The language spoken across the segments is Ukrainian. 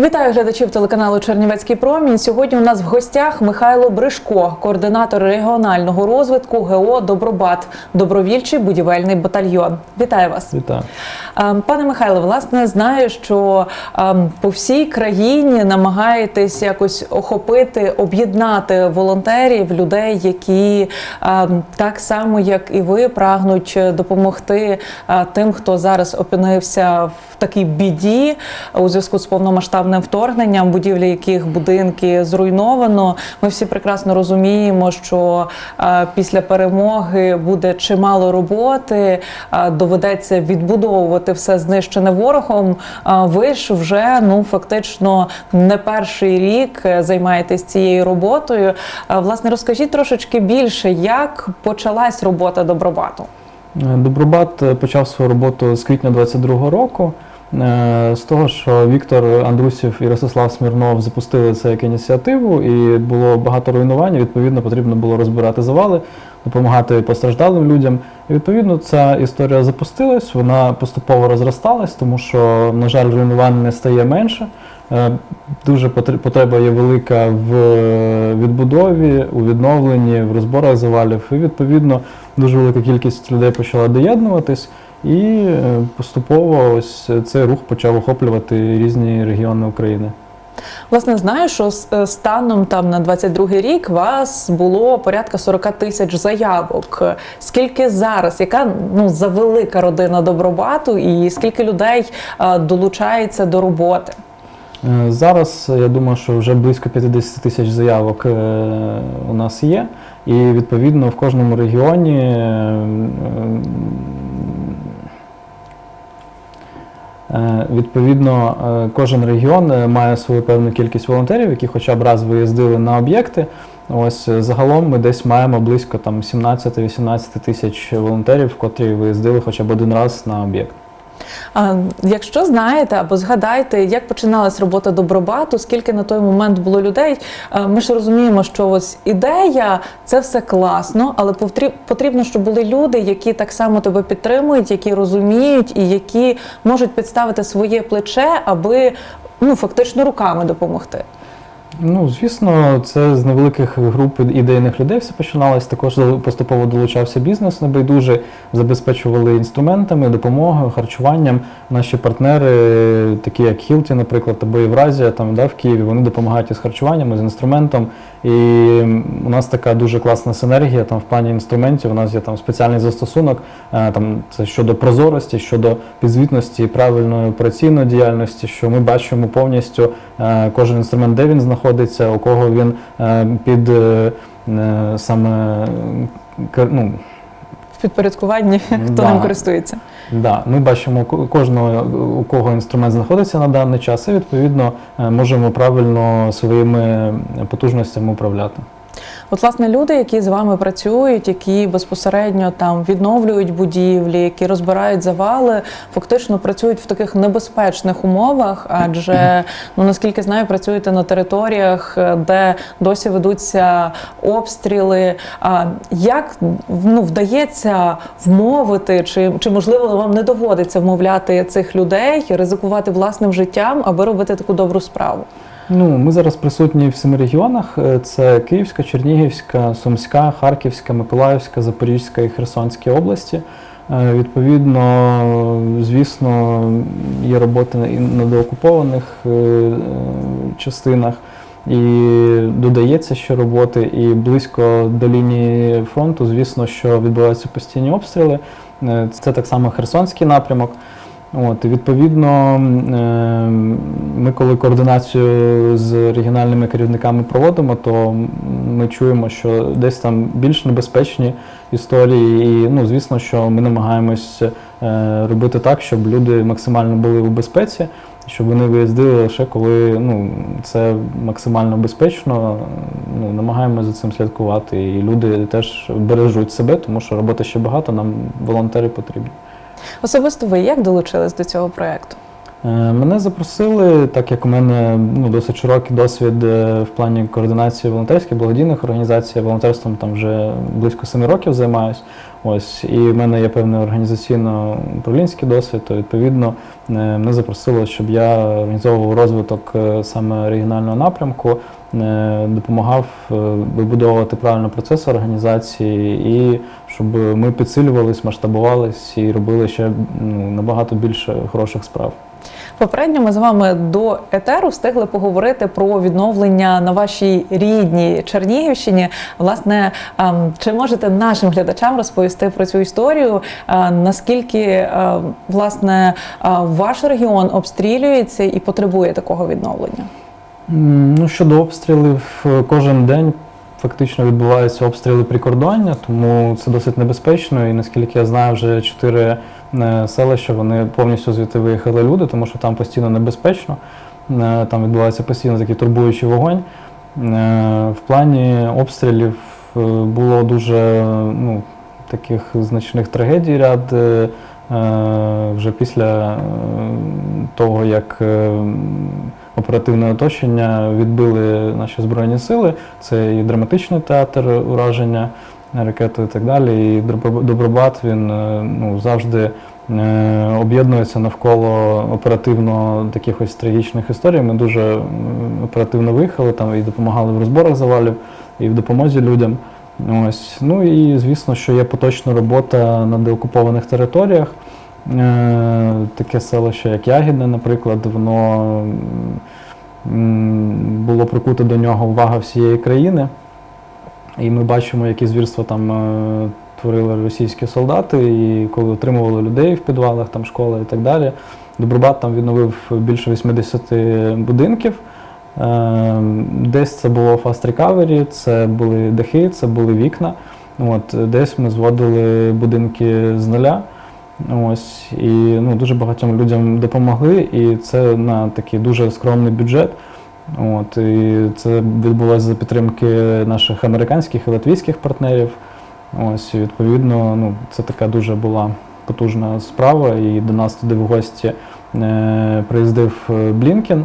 Вітаю глядачів телеканалу Чернівецький промінь. Сьогодні у нас в гостях Михайло Бришко, координатор регіонального розвитку ГО Добробат, добровільчий будівельний батальйон. Вітаю вас. Вітаю. Ем, Пане Михайло, власне, знаю, що ем, по всій країні намагаєтесь якось охопити, об'єднати волонтерів, людей, які ем, так само, як і ви, прагнуть допомогти е, тим, хто зараз опинився в такій біді у зв'язку з повномасштабним вторгненням, будівлі яких будинки зруйновано. Ми всі прекрасно розуміємо, що е, після перемоги буде чимало роботи, е, доведеться відбудовувати все знищене ворогом. Ви ж вже ну фактично не перший рік е, займаєтесь цією роботою. Е, Власне, розкажіть трошечки більше, як почалась робота добробату. Добробат е, почав свою роботу з квітня 22-го року. Е, З того, що Віктор Андрусів і Ростислав Смірнов запустили це як ініціативу, і було багато руйнувань. Відповідно, потрібно було розбирати завали, допомагати постраждалим людям. І відповідно ця історія запустилась, вона поступово розросталась, тому що, на жаль, руйнувань не стає менше. Е, Дуже потр- потреба є велика в е, відбудові, у відновленні, в розборах завалів. І відповідно дуже велика кількість людей почала доєднуватись, і е, поступово ось цей рух почав охоплювати різні регіони України. Власне, знаю, що е, станом там на 22-й рік вас було порядка 40 тисяч заявок. Скільки зараз? Яка ну завелика родина добробату, і скільки людей е, долучається до роботи? Зараз я думаю, що вже близько 50 тисяч заявок у нас є, і відповідно в кожному регіоні. е, е, Відповідно, е, кожен регіон е, має свою певну кількість волонтерів, які хоча б раз виїздили на об'єкти. Ось е, загалом ми десь маємо близько там 17-18 тисяч волонтерів, котрі виїздили хоча б один раз на об'єкт. Якщо знаєте або згадайте, як починалась робота добробату, скільки на той момент було людей, ми ж розуміємо, що ось ідея це все класно, але потрібно, щоб були люди, які так само тебе підтримують, які розуміють і які можуть підставити своє плече, аби ну фактично руками допомогти. Ну, звісно, це з невеликих груп ідейних людей все починалось. Також поступово долучався бізнес небайдуже, забезпечували інструментами, допомогою, харчуванням. Наші партнери, такі як Хілті, наприклад, або Євразія, там да, в Києві, вони допомагають із харчуванням, з інструментом. І у нас така дуже класна синергія там в плані інструментів. У нас є там спеціальний застосунок, е, там це щодо прозорості, щодо підзвітності правильної операційної діяльності, що ми бачимо повністю е, кожен інструмент, де він знаходиться, у кого він е, під саме ну, підпорядкуванні хто Да. ним користується. Да, ми бачимо ко- кожного, у кого інструмент знаходиться на даний час, і відповідно е, можемо правильно своїми потужностями управляти. От, власне, люди, які з вами працюють, які безпосередньо там відновлюють будівлі, які розбирають завали, фактично працюють в таких небезпечних умовах, адже ну наскільки знаю, працюєте на територіях, е, де досі ведуться обстріли. А як ну вдається вмовити, чи, чи можливо вам не доводиться вмовляти цих людей ризикувати власним життям, аби робити таку добру справу? Ну, ми зараз присутні в семи регіонах: Е, це Київська, Чернігівська, Сумська, Харківська, Миколаївська, Запорізька і Херсонська області. Е, Відповідно, звісно, є роботи і на доокупованих е, частинах, і додається ще роботи, і близько до лінії фронту, звісно, що відбуваються постійні обстріли. Це так само Херсонський напрямок. От, і відповідно, е, ми коли координацію з регіональними керівниками проводимо, то ми чуємо, що десь там більш небезпечні історії. І ну, звісно, що ми намагаємось е, робити так, щоб люди максимально були у безпеці, щоб вони виїздили лише коли ну, це максимально безпечно. Ну, намагаємося за цим слідкувати. І люди теж бережуть себе, тому що роботи ще багато, нам волонтери потрібні. Особисто ви як долучились до цього проекту? Е, Мене запросили, так як у мене ну, досить широкий досвід е, в плані координації волонтерських благодійних організацій. Я волонтерством там вже близько семи років займаюсь. Ось і в мене є певний організаційно-управлінський досвід. То відповідно е, мене запросили, щоб я організовував розвиток саме регіонального напрямку, допомагав е, вибудовувати правильно процес організації і щоб ми підсилювались, масштабувались і робили ще ну, набагато більше хороших справ. Попередньо ми з вами до етеру встигли поговорити про відновлення на вашій рідній Чернігівщині. Власне, ем, чи можете нашим глядачам розповісти про цю історію? Е, Наскільки е, власне е, ваш регіон обстрілюється і потребує такого відновлення? Ну, щодо обстрілів, е, кожен день фактично відбуваються обстріли прикордоння, тому це досить небезпечно. І наскільки я знаю, вже чотири е, селища вони повністю звідти виїхали люди, тому що там постійно небезпечно. Е, Там відбувається постійно такий турбуючий вогонь. В плані обстрілів було дуже ну, таких значних трагедій ряд. Е, Вже після е, того, як е, оперативне оточення відбили наші збройні сили. Це і драматичний театр ураження ракетою і так далі. І Добро- Добробат він ну, завжди об'єднується навколо оперативно таких трагічних історій. Ми дуже оперативно виїхали там і допомагали в розборах завалів, і в допомозі людям. Ось. Ну і звісно, що є поточна робота на деокупованих територіях. Е, Таке селище, як Ягідне, наприклад, воно було прикуто до нього увага всієї країни. І ми бачимо, які звірства там е, творили російські солдати, і коли отримували людей в підвалах, там школи і так далі. Добробат там відновив більше 80 будинків. Е, Десь це було fast recovery, це були дахи, це були вікна. От, десь ми зводили будинки з нуля. Ось, і ну, дуже багатьом людям допомогли, і це на такий дуже скромний бюджет. От, і це відбулося за підтримки наших американських і латвійських партнерів. Ось, і відповідно, ну, це така дуже була потужна справа. І до нас туди в гості е, приїздив е, Блінкен,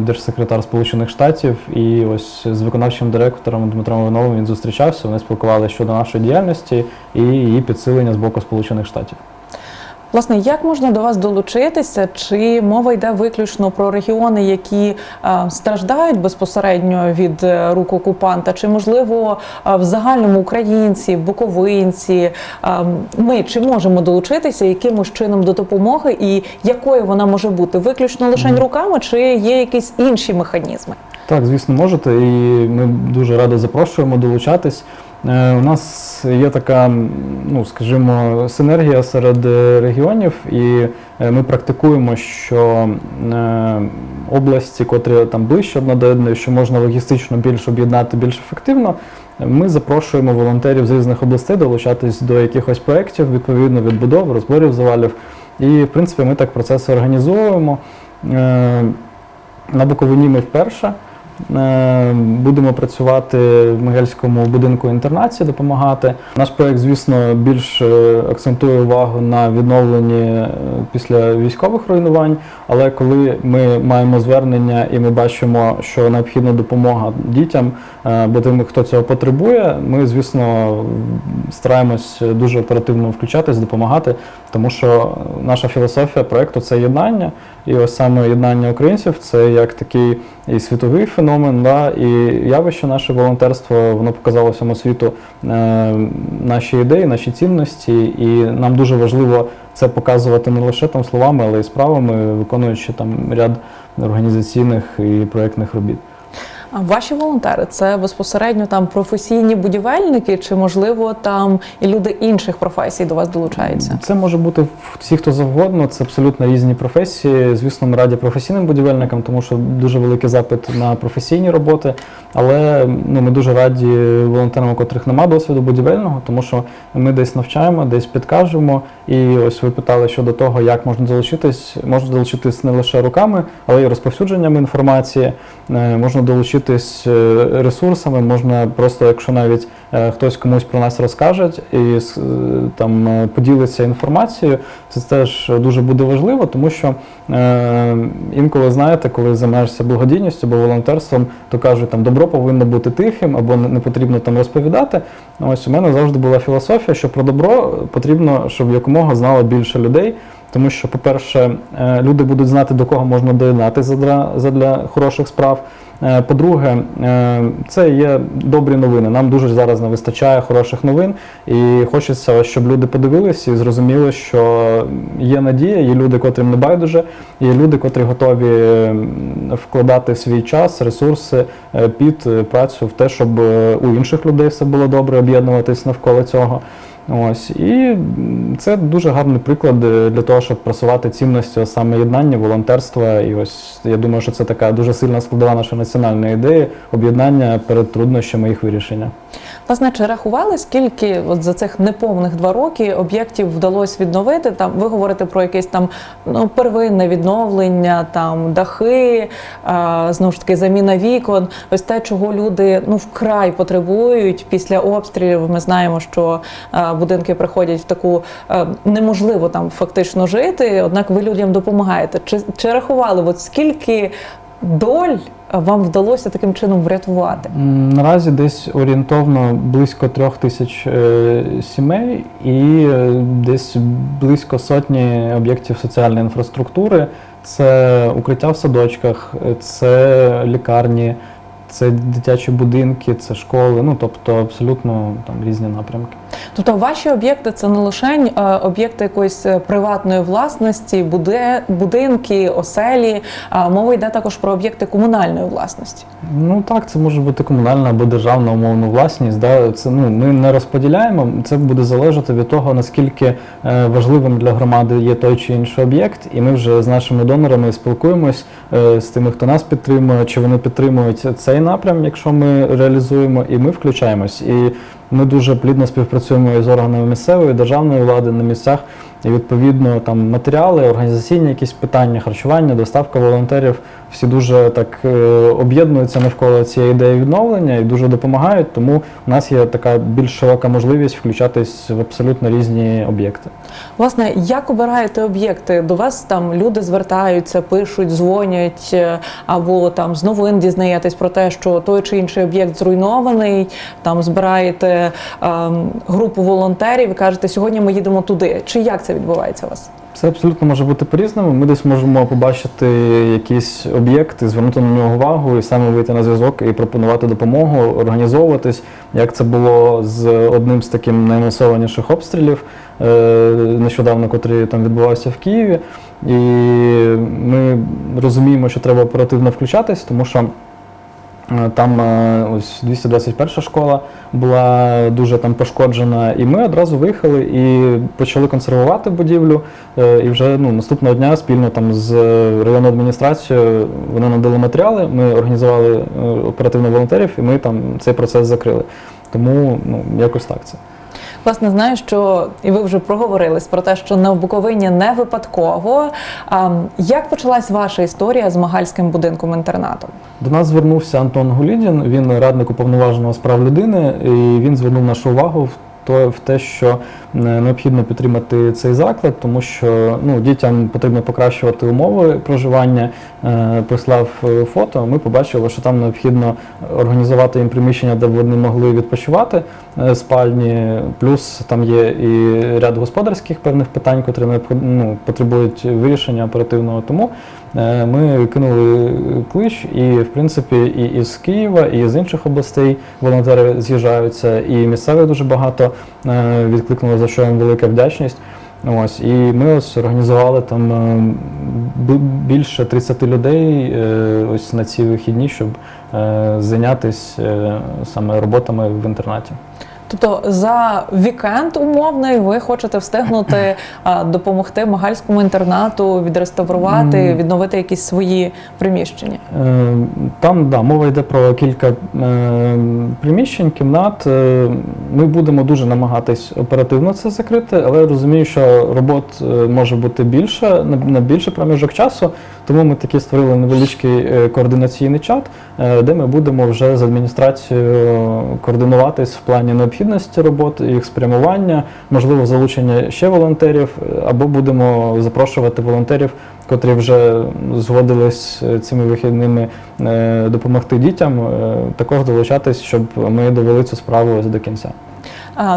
держсекретар Сполучених Штатів, і ось з виконавчим директором Дмитром Івановим він зустрічався. Вони спілкувалися щодо нашої діяльності і її підсилення з боку Сполучених Штатів. Власне, як можна до вас долучитися? Чи мова йде виключно про регіони, які е, страждають безпосередньо від е, рук окупанта? Чи можливо е, в загальному українці, буковинці? Ми чи можемо долучитися якимось чином до допомоги, і якою вона може бути? Виключно лише руками, чи є якісь інші механізми? Так, звісно, можете, і ми дуже радо запрошуємо долучатись. Е, У нас є така, ну скажімо, синергія серед е, регіонів, і е, ми практикуємо, що області, котрі там ближче одна до одної, що можна логістично більш об'єднати більш ефективно. Ми запрошуємо волонтерів з різних областей долучатись до якихось проєктів, відповідно відбудов, розборів завалів. І, в принципі, ми так процеси організовуємо. На Буковині ми вперше. Е, Будемо працювати в Могильському будинку інтернації, допомагати. Наш проект, звісно, більш е, акцентує увагу на відновленні е, після військових руйнувань. Але коли ми маємо звернення і ми бачимо, що необхідна допомога дітям, або тим, хто цього потребує, ми, звісно, стараємось дуже оперативно включатись, допомагати, тому що наша філософія проекту це єднання, і ось саме єднання українців це як такий і світовий феномен, да, і явище наше волонтерство, воно показало всьому світу е, наші ідеї, наші цінності, і нам дуже важливо це показувати не лише там словами, але й справами, виконуючи там ряд організаційних і проєктних робіт. А ваші волонтери це безпосередньо там професійні будівельники, чи можливо там і люди інших професій до вас долучаються? Це може бути всі, хто завгодно, це абсолютно різні професії. Звісно, ми раді професійним будівельникам, тому що дуже великий запит на професійні роботи. Але ну, ми дуже раді волонтерам, у котрих немає досвіду будівельного, тому що ми десь навчаємо, десь підкажемо. І ось ви питали щодо того, як можна долучитись. Можна долучитись не лише руками, але й розповсюдженням інформації. Е, Можна долучитись заручитись е, ресурсами. Можна просто, якщо навіть е, хтось комусь про нас розкаже і е, там поділиться інформацією, це теж дуже буде важливо, тому що е, інколи знаєте, коли займаєшся благодійністю або волонтерством, то кажуть, там добро повинно бути тихим або не потрібно там розповідати. Ось у мене завжди була філософія, що про добро потрібно, щоб якомога знало більше людей. Тому що, по-перше, е, люди будуть знати, до кого можна доєднати задля хороших справ. Е, По-друге, е, це є добрі новини. Нам дуже зараз не вистачає хороших новин, і хочеться, щоб люди подивилися і зрозуміли, що є надія, є люди, котрим не байдуже, є люди, котрі готові вкладати свій час, ресурси під працю в те, щоб у інших людей все було добре, об'єднуватись навколо цього. Ось і це дуже гарний приклад е, для того, щоб просувати цінності саме єднання, волонтерства. І ось я думаю, що це така дуже сильна складова нашої національної ідеї об'єднання перед труднощами їх вирішення. Власне, чи рахували, скільки от за цих неповних два роки об'єктів вдалося відновити? Там ви говорите про якесь там ну, первинне відновлення, там дахи, а, знову ж таки, заміна вікон. Ось те, чого люди ну вкрай потребують після обстрілів. Ми знаємо, що а, будинки приходять в таку а, неможливо там фактично жити. Однак ви людям допомагаєте. Чи, чи рахували, от скільки доль вам вдалося таким чином врятувати? Наразі десь орієнтовно близько трьох тисяч е, сімей і е, десь близько сотні об'єктів соціальної інфраструктури. Це укриття в садочках, це лікарні, це дитячі будинки, це школи. Ну тобто абсолютно там різні напрямки. Тобто ваші об'єкти це не лише об'єкти якоїсь е, приватної власності, будинки, оселі. Мова йде також про об'єкти комунальної власності. Ну так, це може бути комунальна або державна умовна власність. Да? Це ну ми не розподіляємо. Це буде залежати від того, наскільки е, важливим для громади є той чи інший об'єкт, і ми вже з нашими донорами спілкуємось е, з тими, хто нас підтримує, чи вони підтримують цей напрям, якщо ми реалізуємо, і ми включаємось. І ми дуже плідно співпрацюємо із органами місцевої державної влади на місцях. І відповідно там матеріали, організаційні якісь питання, харчування, доставка волонтерів всі дуже так е, об'єднуються навколо цієї ідеї відновлення і дуже допомагають. Тому у нас є така більш широка можливість включатись в абсолютно різні об'єкти. Власне, як обираєте об'єкти? До вас там люди звертаються, пишуть, дзвонять, е, або там з новин дізнаєтесь про те, що той чи інший об'єкт зруйнований. Там збираєте ем, групу волонтерів і кажете, сьогодні ми їдемо туди. Чи як це відбувається у вас? Це абсолютно може бути по-різному. Ми десь можемо побачити якийсь об'єкт і звернути на нього увагу, і саме вийти на зв'язок і пропонувати допомогу, організовуватись, як це було з одним з таких наймасованіших обстрілів е, нещодавно, котрий там відбувався в Києві. І ми розуміємо, що треба оперативно включатись, тому що. Е, Там е, ось 221 школа була дуже там пошкоджена, і ми одразу виїхали і почали консервувати будівлю. Е, І вже ну, наступного дня спільно там з районною адміністрацією вони надали матеріали. Ми організували оперативно волонтерів, і ми там цей процес закрили. Тому ну якось так це. Власне, знаю, що і ви вже проговорились про те, що на Буковині не випадково. А, як почалась ваша історія з Магальським будинком інтернатом? До нас звернувся Антон Гулідін, він радник уповноваженого з прав людини, і він звернув нашу увагу в те, що е, необхідно підтримати цей заклад, тому що ну дітям потрібно покращувати умови проживання. Е, Прислав е, фото. Ми побачили, що там необхідно організувати їм приміщення, де б вони могли відпочивати спальні. Плюс там є і ряд господарських певних питань, котрі необхід- ну, потребують вирішення оперативного. Тому Ми кинули клич, і в принципі і із Києва, і з інших областей волонтери з'їжджаються, і місцевих дуже багато е, відкликнуло, за що їм велика вдячність. Ось і ми ось організували там е, більше 30 людей е, ось на ці вихідні, щоб е, зайнятися саме роботами в інтернаті. Тобто за вікенд умовний ви хочете встигнути допомогти Магальському інтернату відреставрувати, відновити якісь свої приміщення. Е, Там да, мова йде про кілька е, приміщень, кімнат. Е, Ми будемо дуже намагатись оперативно це закрити, але я розумію, що робот може бути більше на, більший проміжок часу. Тому ми таки створили невеличкий координаційний чат, де ми будемо вже з адміністрацією координуватись в плані необхідності роботи, їх спрямування, можливо, залучення ще волонтерів, е, або будемо запрошувати волонтерів котрі вже згодились е, цими вихідними е, допомогти дітям, також долучатись, щоб ми довели цю справу до кінця.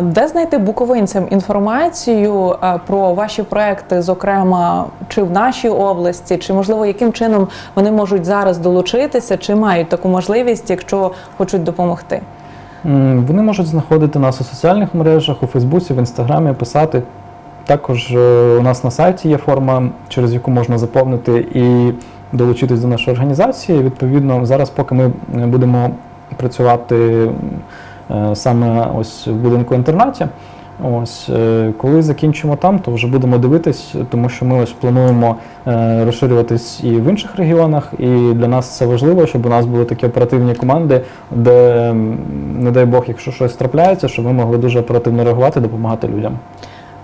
Де знайти буковинцям інформацію про ваші проекти, зокрема, чи в нашій області, чи можливо яким чином вони можуть зараз долучитися, чи мають таку можливість, якщо хочуть допомогти? Вони можуть знаходити нас у соціальних мережах, у Фейсбуці, в Інстаграмі, писати. Також е, у нас на сайті є форма, через яку можна заповнити і долучитись до нашої організації. Відповідно, зараз, поки ми е, будемо працювати е, саме ось в будинку інтернаті. Ось е, коли закінчимо там, то вже будемо дивитись, тому що ми ось плануємо е, розширюватись і в інших регіонах. І для нас це важливо, щоб у нас були такі оперативні команди, де, не дай Бог, якщо щось трапляється, щоб ми могли дуже оперативно реагувати, допомагати людям.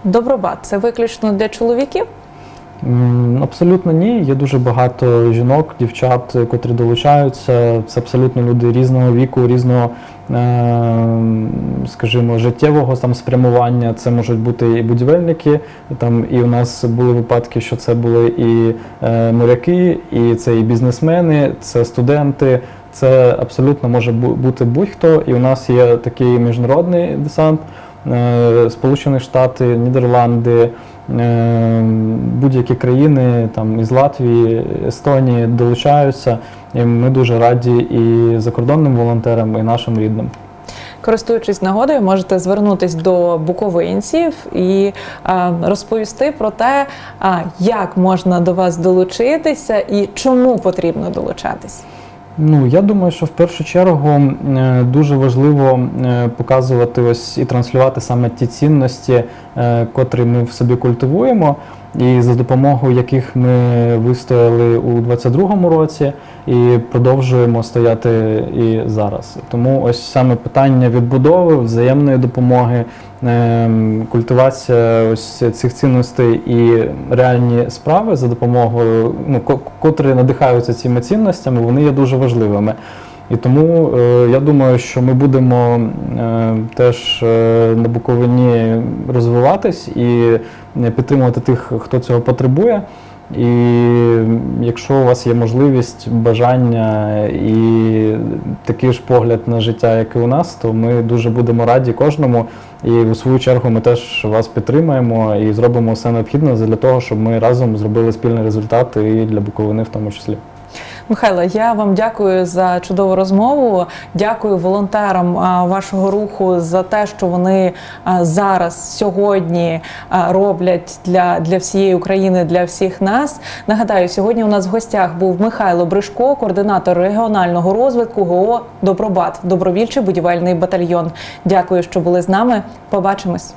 Добробат це виключно для чоловіків. Абсолютно ні. Є дуже багато жінок, дівчат, котрі долучаються. Це абсолютно люди різного віку, різного, е, скажімо, життєвого там спрямування. Це можуть бути і будівельники. Там і у нас були випадки, що це були і е, моряки, і це і бізнесмени, це студенти. Це абсолютно може бути будь-хто. І у нас є такий міжнародний десант. Е, Сполучені Штати, Нідерланди, будь-які країни там із Латвії, Естонії долучаються. І ми дуже раді і закордонним волонтерам, і нашим рідним. Користуючись нагодою, можете звернутись до буковинців і а, розповісти про те, а, як можна до вас долучитися і чому потрібно долучатись. Ну, я думаю, що в першу чергу е, дуже важливо е, показувати ось і транслювати саме ті цінності, е, котрі ми в собі культивуємо, і за допомогою яких ми вистояли у 22-му році і продовжуємо стояти і зараз. Тому ось саме питання відбудови, взаємної допомоги, е, культивація ось цих цінностей і реальні справи за допомогою, ну котрі надихаються цими цінностями, вони є дуже важливими. І тому е, я думаю, що ми будемо е, теж е, на Буковині розвиватись і підтримувати тих, хто цього потребує. І якщо у вас є можливість, бажання і такий ж погляд на життя, як і у нас, то ми дуже будемо раді кожному. І у свою чергу ми теж вас підтримаємо і зробимо все необхідне для того, щоб ми разом зробили спільний результат і для Буковини в тому числі. Михайло, я вам дякую за чудову розмову. Дякую волонтерам вашого руху за те, що вони зараз сьогодні роблять для, для всієї України, для всіх нас. Нагадаю, сьогодні у нас в гостях був Михайло Бришко, координатор регіонального розвитку ГО Добробат, добровільчий будівельний батальйон. Дякую, що були з нами. Побачимось.